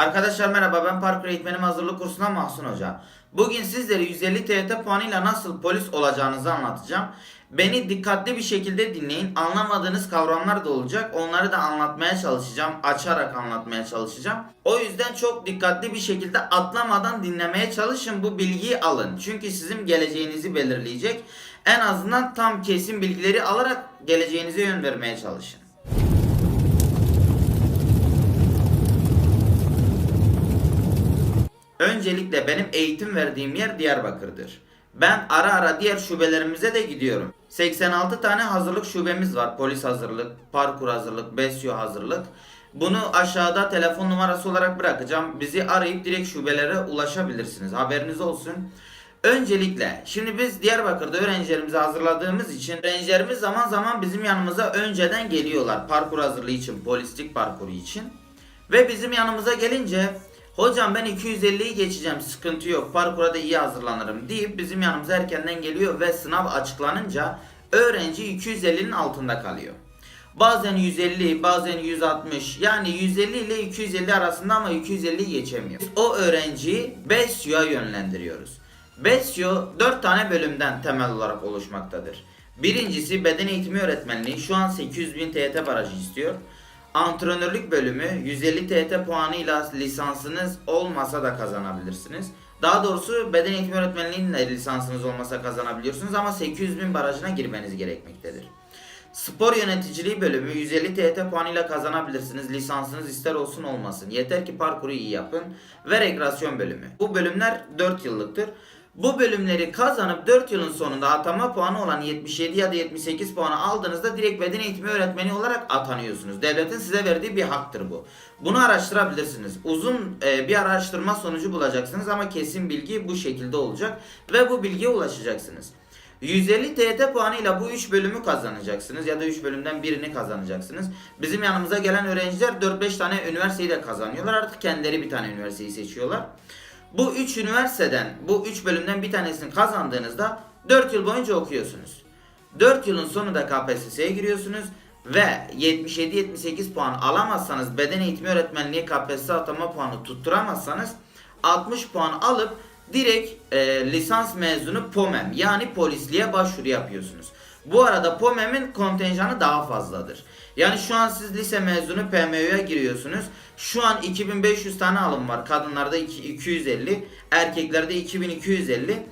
Arkadaşlar merhaba ben parkur eğitmenim hazırlık kursundan Mahsun Hoca. Bugün sizlere 150 TYT puanıyla nasıl polis olacağınızı anlatacağım. Beni dikkatli bir şekilde dinleyin. Anlamadığınız kavramlar da olacak. Onları da anlatmaya çalışacağım. Açarak anlatmaya çalışacağım. O yüzden çok dikkatli bir şekilde atlamadan dinlemeye çalışın. Bu bilgiyi alın. Çünkü sizin geleceğinizi belirleyecek. En azından tam kesin bilgileri alarak geleceğinize yön vermeye çalışın. Öncelikle benim eğitim verdiğim yer Diyarbakır'dır. Ben ara ara diğer şubelerimize de gidiyorum. 86 tane hazırlık şubemiz var. Polis hazırlık, parkur hazırlık, besyo hazırlık. Bunu aşağıda telefon numarası olarak bırakacağım. Bizi arayıp direkt şubelere ulaşabilirsiniz. Haberiniz olsun. Öncelikle şimdi biz Diyarbakır'da öğrencilerimizi hazırladığımız için öğrencilerimiz zaman zaman bizim yanımıza önceden geliyorlar. Parkur hazırlığı için, polislik parkuru için. Ve bizim yanımıza gelince hocam ben 250'yi geçeceğim sıkıntı yok parkura da iyi hazırlanırım deyip bizim yanımıza erkenden geliyor ve sınav açıklanınca öğrenci 250'nin altında kalıyor. Bazen 150, bazen 160 yani 150 ile 250 arasında ama 250'yi geçemiyor. Biz o öğrenciyi BESYO'ya yönlendiriyoruz. BESYO 4 tane bölümden temel olarak oluşmaktadır. Birincisi beden eğitimi öğretmenliği şu an 800 bin TYT barajı istiyor. Antrenörlük bölümü 150 TYT puanıyla lisansınız olmasa da kazanabilirsiniz. Daha doğrusu beden eğitimi öğretmenliğinin lisansınız olmasa kazanabiliyorsunuz ama 800 bin barajına girmeniz gerekmektedir. Spor yöneticiliği bölümü 150 TYT puanıyla kazanabilirsiniz. Lisansınız ister olsun olmasın. Yeter ki parkuru iyi yapın. Ve rekreasyon bölümü. Bu bölümler 4 yıllıktır. Bu bölümleri kazanıp 4 yılın sonunda atama puanı olan 77 ya da 78 puanı aldığınızda direkt beden eğitimi öğretmeni olarak atanıyorsunuz. Devletin size verdiği bir haktır bu. Bunu araştırabilirsiniz. Uzun e, bir araştırma sonucu bulacaksınız ama kesin bilgi bu şekilde olacak ve bu bilgiye ulaşacaksınız. 150 TYT puanıyla bu 3 bölümü kazanacaksınız ya da 3 bölümden birini kazanacaksınız. Bizim yanımıza gelen öğrenciler 4-5 tane üniversiteyi de kazanıyorlar. Artık kendileri bir tane üniversiteyi seçiyorlar. Bu 3 üniversiteden, bu 3 bölümden bir tanesini kazandığınızda 4 yıl boyunca okuyorsunuz. 4 yılın sonunda KPSS'ye giriyorsunuz ve 77-78 puan alamazsanız beden eğitimi öğretmenliği KPSS atama puanı tutturamazsanız 60 puan alıp direkt e, lisans mezunu POMEM yani polisliğe başvuru yapıyorsunuz. Bu arada POMEM'in kontenjanı daha fazladır. Yani şu an siz lise mezunu PMU'ya giriyorsunuz. Şu an 2500 tane alım var. Kadınlarda iki- 250, erkeklerde 2250.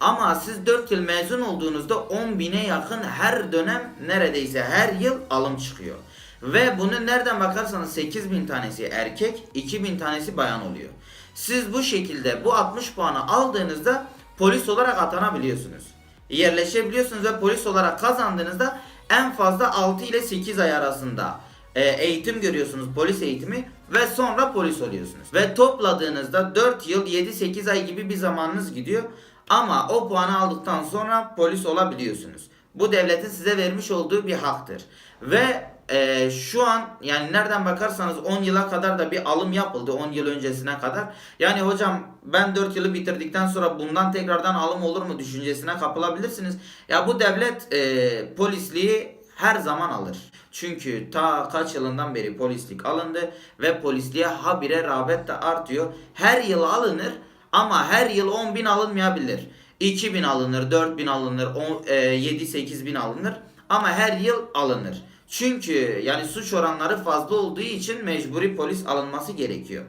Ama siz 4 yıl mezun olduğunuzda 10.000'e yakın her dönem neredeyse her yıl alım çıkıyor. Ve bunu nereden bakarsanız 8000 tanesi erkek, 2000 tanesi bayan oluyor. Siz bu şekilde bu 60 puanı aldığınızda polis olarak atanabiliyorsunuz. Yerleşebiliyorsunuz ve polis olarak kazandığınızda en fazla 6 ile 8 ay arasında e, eğitim görüyorsunuz polis eğitimi ve sonra polis oluyorsunuz. Ve topladığınızda 4 yıl 7-8 ay gibi bir zamanınız gidiyor ama o puanı aldıktan sonra polis olabiliyorsunuz. Bu devletin size vermiş olduğu bir haktır. Ve e, şu an yani nereden bakarsanız 10 yıla kadar da bir alım yapıldı 10 yıl öncesine kadar. Yani hocam ben 4 yılı bitirdikten sonra bundan tekrardan alım olur mu düşüncesine kapılabilirsiniz. Ya bu devlet e, polisliği her zaman alır. Çünkü ta kaç yılından beri polislik alındı ve polisliğe habire rağbet de artıyor. Her yıl alınır ama her yıl 10 bin alınmayabilir. 2000 alınır, 4000 alınır, 7-8 bin alınır ama her yıl alınır. Çünkü yani suç oranları fazla olduğu için mecburi polis alınması gerekiyor.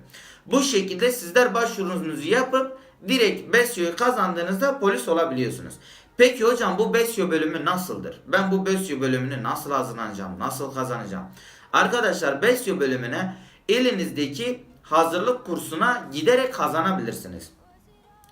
Bu şekilde sizler başvurunuzu yapıp direkt BESYO'yu kazandığınızda polis olabiliyorsunuz. Peki hocam bu BESYO bölümü nasıldır? Ben bu BESYO bölümünü nasıl hazırlanacağım? Nasıl kazanacağım? Arkadaşlar BESYO bölümüne elinizdeki hazırlık kursuna giderek kazanabilirsiniz.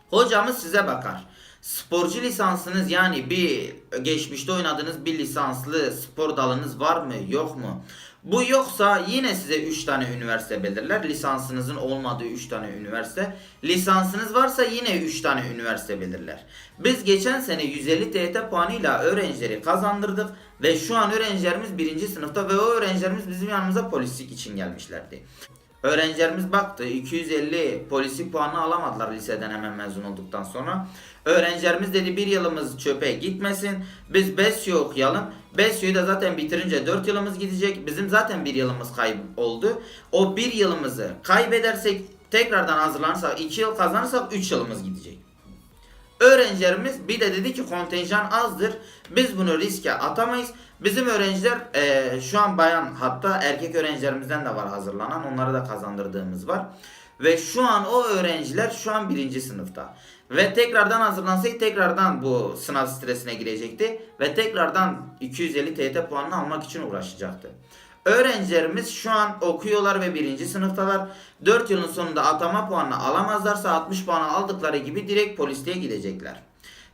Hocamız size bakar. Sporcu lisansınız yani bir geçmişte oynadığınız bir lisanslı spor dalınız var mı yok mu? Bu yoksa yine size 3 tane üniversite belirler. Lisansınızın olmadığı 3 tane üniversite. Lisansınız varsa yine 3 tane üniversite belirler. Biz geçen sene 150 TYT puanıyla öğrencileri kazandırdık ve şu an öğrencilerimiz 1. sınıfta ve o öğrencilerimiz bizim yanımıza polislik için gelmişlerdi. Öğrencilerimiz baktı 250 polisi puanı alamadılar liseden hemen mezun olduktan sonra. Öğrencilerimiz dedi bir yılımız çöpe gitmesin. Biz BESYO okuyalım. BESYO'yu da zaten bitirince 4 yılımız gidecek. Bizim zaten bir yılımız kayıp oldu. O bir yılımızı kaybedersek tekrardan hazırlanırsak 2 yıl kazanırsak 3 yılımız gidecek. Öğrencilerimiz bir de dedi ki kontenjan azdır. Biz bunu riske atamayız. Bizim öğrenciler eee, şu an bayan hatta erkek öğrencilerimizden de var hazırlanan. Onları da kazandırdığımız var. Ve şu an o öğrenciler şu an birinci sınıfta. Ve tekrardan hazırlansaydı tekrardan bu sınav stresine girecekti. Ve tekrardan 250 TYT puanını almak için uğraşacaktı. Öğrencilerimiz şu an okuyorlar ve birinci sınıftalar. 4 yılın sonunda atama puanını alamazlarsa 60 puan aldıkları gibi direkt polisliğe gidecekler.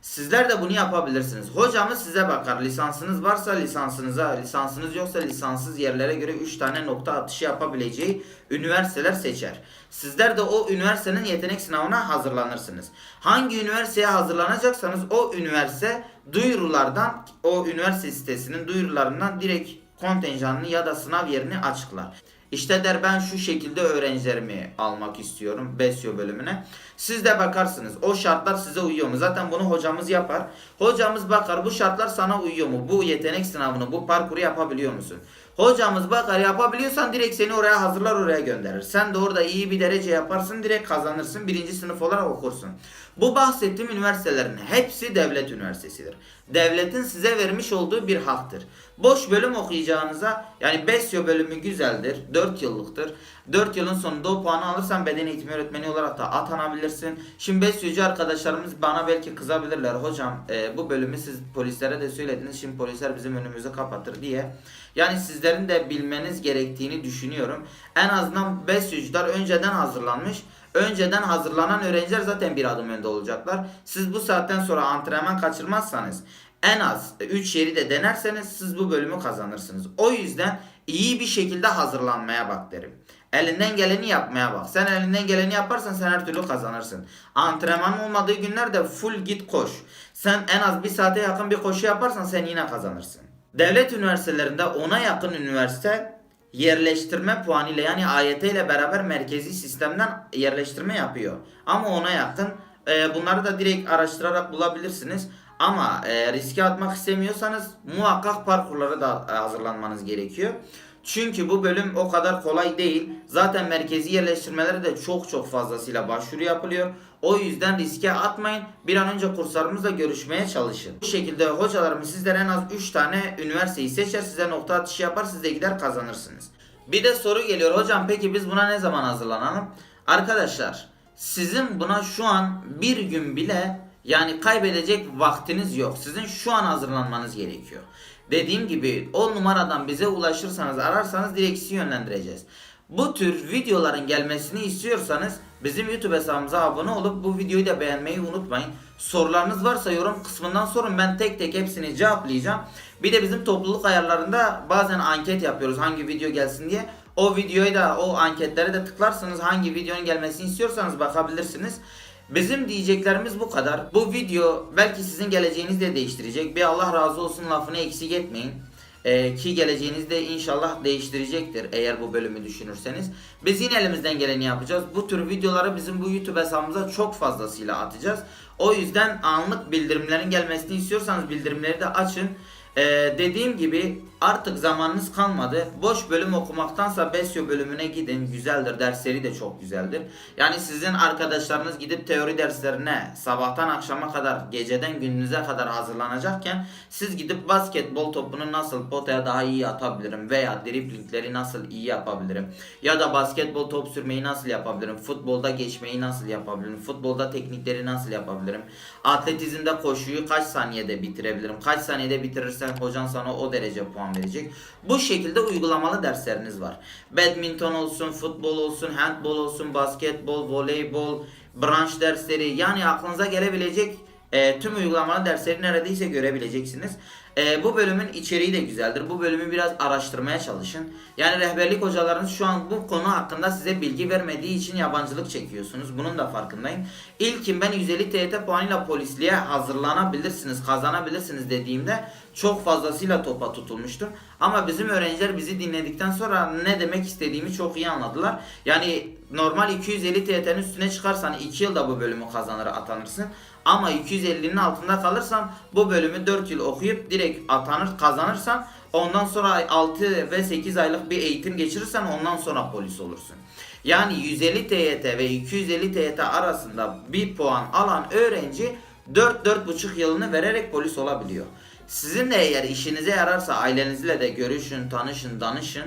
Sizler de bunu yapabilirsiniz. Hocamız size bakar. Lisansınız varsa lisansınıza, lisansınız yoksa lisanssız yerlere göre 3 tane nokta atışı yapabileceği üniversiteler seçer. Sizler de o üniversitenin yetenek sınavına hazırlanırsınız. Hangi üniversiteye hazırlanacaksanız o üniversite duyurulardan, o üniversite sitesinin duyurularından direkt kontenjanını ya da sınav yerini açıklar. İşte der ben şu şekilde öğrencilerimi almak istiyorum BESYO bölümüne. Siz de bakarsınız o şartlar size uyuyor mu? Zaten bunu hocamız yapar. Hocamız bakar bu şartlar sana uyuyor mu? Bu yetenek sınavını, bu parkuru yapabiliyor musun? Hocamız bakar yapabiliyorsan direkt seni oraya hazırlar oraya gönderir. Sen de orada iyi bir derece yaparsın direkt kazanırsın. Birinci sınıf olarak okursun. Bu bahsettiğim üniversitelerin hepsi devlet üniversitesidir. Devletin size vermiş olduğu bir haktır. Boş bölüm okuyacağınıza yani BESYO bölümü güzeldir. 4 yıllıktır. 4 yılın sonunda o puanı alırsan beden eğitimi öğretmeni olarak da atanabilirsin. Şimdi BESYO'cu arkadaşlarımız bana belki kızabilirler. Hocam e, bu bölümü siz polislere de söylediniz. Şimdi polisler bizim önümüzü kapatır diye. Yani sizlerin de bilmeniz gerektiğini düşünüyorum. En azından BESYO'cular önceden hazırlanmış. Önceden hazırlanan öğrenciler zaten bir adım önde olacaklar. Siz bu saatten sonra antrenman kaçırmazsanız en az 3 yeri de denerseniz siz bu bölümü kazanırsınız. O yüzden iyi bir şekilde hazırlanmaya bak derim. Elinden geleni yapmaya bak. Sen elinden geleni yaparsan sen her türlü kazanırsın. Antrenman olmadığı günlerde full git koş. Sen en az bir saate yakın bir koşu yaparsan sen yine kazanırsın. Devlet üniversitelerinde ona yakın üniversite yerleştirme puanı ile yani AYT ile beraber merkezi sistemden yerleştirme yapıyor. Ama ona yakın e, bunları da direkt araştırarak bulabilirsiniz. Ama e, riske atmak istemiyorsanız muhakkak parkurlara da e, hazırlanmanız gerekiyor. Çünkü bu bölüm o kadar kolay değil. Zaten merkezi yerleştirmelere de çok çok fazlasıyla başvuru yapılıyor. O yüzden riske atmayın. Bir an önce kurslarımızla görüşmeye çalışın. Bu şekilde hocalarımız sizlere en az 3 tane üniversiteyi seçer. Size nokta atışı yapar. Siz de gider kazanırsınız. Bir de soru geliyor. Hocam peki biz buna ne zaman hazırlanalım? Arkadaşlar sizin buna şu an bir gün bile yani kaybedecek vaktiniz yok. Sizin şu an hazırlanmanız gerekiyor. Dediğim gibi o numaradan bize ulaşırsanız ararsanız direkt sizi yönlendireceğiz. Bu tür videoların gelmesini istiyorsanız bizim YouTube hesabımıza abone olup bu videoyu da beğenmeyi unutmayın. Sorularınız varsa yorum kısmından sorun ben tek tek hepsini cevaplayacağım. Bir de bizim topluluk ayarlarında bazen anket yapıyoruz hangi video gelsin diye. O videoyu da o anketlere de tıklarsanız hangi videonun gelmesini istiyorsanız bakabilirsiniz. Bizim diyeceklerimiz bu kadar. Bu video belki sizin geleceğinizi de değiştirecek. Bir Allah razı olsun lafını eksik etmeyin. Ee, ki geleceğinizi de inşallah değiştirecektir eğer bu bölümü düşünürseniz. Biz yine elimizden geleni yapacağız. Bu tür videoları bizim bu YouTube hesabımıza çok fazlasıyla atacağız. O yüzden anlık bildirimlerin gelmesini istiyorsanız bildirimleri de açın. Ee, dediğim gibi artık zamanınız kalmadı. Boş bölüm okumaktansa BESYO bölümüne gidin. Güzeldir. Dersleri de çok güzeldir. Yani sizin arkadaşlarınız gidip teori derslerine sabahtan akşama kadar, geceden gündüze kadar hazırlanacakken siz gidip basketbol topunu nasıl potaya daha iyi atabilirim veya driplingleri nasıl iyi yapabilirim ya da basketbol top sürmeyi nasıl yapabilirim, futbolda geçmeyi nasıl yapabilirim, futbolda teknikleri nasıl yapabilirim, atletizmde koşuyu kaç saniyede bitirebilirim, kaç saniyede bitirirsen hocan sana o derece puan verecek. Bu şekilde uygulamalı dersleriniz var. Badminton olsun, futbol olsun, handbol olsun, basketbol, voleybol, branş dersleri yani aklınıza gelebilecek e, tüm uygulamalı dersleri neredeyse görebileceksiniz. Ee, bu bölümün içeriği de güzeldir. Bu bölümü biraz araştırmaya çalışın. Yani rehberlik hocalarınız şu an bu konu hakkında size bilgi vermediği için yabancılık çekiyorsunuz. Bunun da farkındayım. İlkin ben 150 TYT puanıyla polisliğe hazırlanabilirsiniz, kazanabilirsiniz dediğimde çok fazlasıyla topa tutulmuştum. Ama bizim öğrenciler bizi dinledikten sonra ne demek istediğimi çok iyi anladılar. Yani normal 250 TYT'nin üstüne çıkarsan 2 yılda bu bölümü kazanır atanırsın. Ama 250'nin altında kalırsan bu bölümü 4 yıl okuyup direkt atanır kazanırsan ondan sonra 6 ve 8 aylık bir eğitim geçirirsen ondan sonra polis olursun. Yani 150 TYT ve 250 TYT arasında bir puan alan öğrenci 4-4,5 yılını vererek polis olabiliyor. Sizin de eğer işinize yararsa ailenizle de görüşün, tanışın, danışın.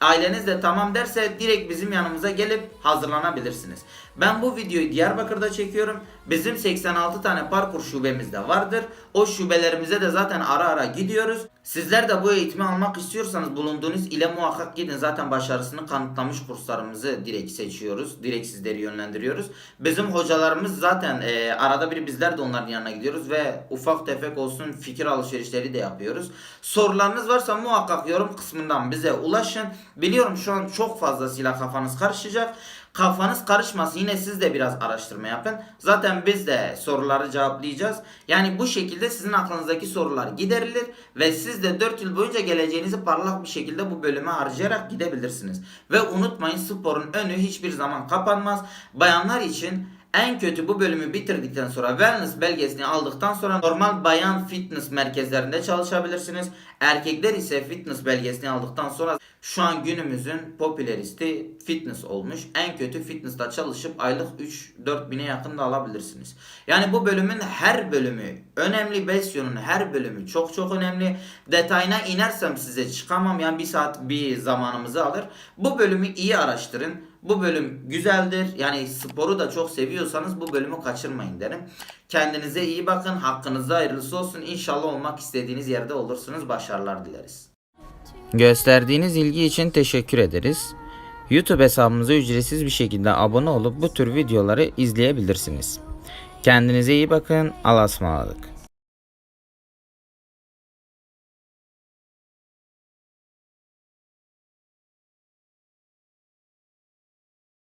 Aileniz de tamam derse direkt bizim yanımıza gelip hazırlanabilirsiniz. Ben bu videoyu Diyarbakır'da çekiyorum. Bizim 86 tane parkur şubemiz de vardır. O şubelerimize de zaten ara ara gidiyoruz. Sizler de bu eğitimi almak istiyorsanız bulunduğunuz ile muhakkak gidin. Zaten başarısını kanıtlamış kurslarımızı direkt seçiyoruz. Direkt sizleri yönlendiriyoruz. Bizim hocalarımız zaten e, arada bir bizler de onların yanına gidiyoruz ve ufak tefek olsun fikir alışverişleri de yapıyoruz. Sorularınız varsa muhakkak yorum kısmından bize ulaşın. Biliyorum şu an çok fazlasıyla kafanız karışacak. Kafanız karışmasın yine siz de biraz araştırma yapın. Zaten biz de soruları cevaplayacağız. Yani bu şekilde sizin aklınızdaki sorular giderilir ve siz de 4 yıl boyunca geleceğinizi parlak bir şekilde bu bölüme harcayarak gidebilirsiniz. Ve unutmayın sporun önü hiçbir zaman kapanmaz. Bayanlar için en kötü bu bölümü bitirdikten sonra wellness belgesini aldıktan sonra normal bayan fitness merkezlerinde çalışabilirsiniz. Erkekler ise fitness belgesini aldıktan sonra şu an günümüzün popüleristi fitness olmuş. En kötü fitness'ta çalışıp aylık 3-4 bine yakın da alabilirsiniz. Yani bu bölümün her bölümü önemli. Besyo'nun her bölümü çok çok önemli. Detayına inersem size çıkamam. Yani bir saat bir zamanımızı alır. Bu bölümü iyi araştırın. Bu bölüm güzeldir. Yani sporu da çok seviyorsanız bu bölümü kaçırmayın derim. Kendinize iyi bakın. Hakkınızda hayırlısı olsun. İnşallah olmak istediğiniz yerde olursunuz. Başarılar dileriz. Gösterdiğiniz ilgi için teşekkür ederiz. YouTube hesabımıza ücretsiz bir şekilde abone olup bu tür videoları izleyebilirsiniz. Kendinize iyi bakın. Allah'a ısmarladık.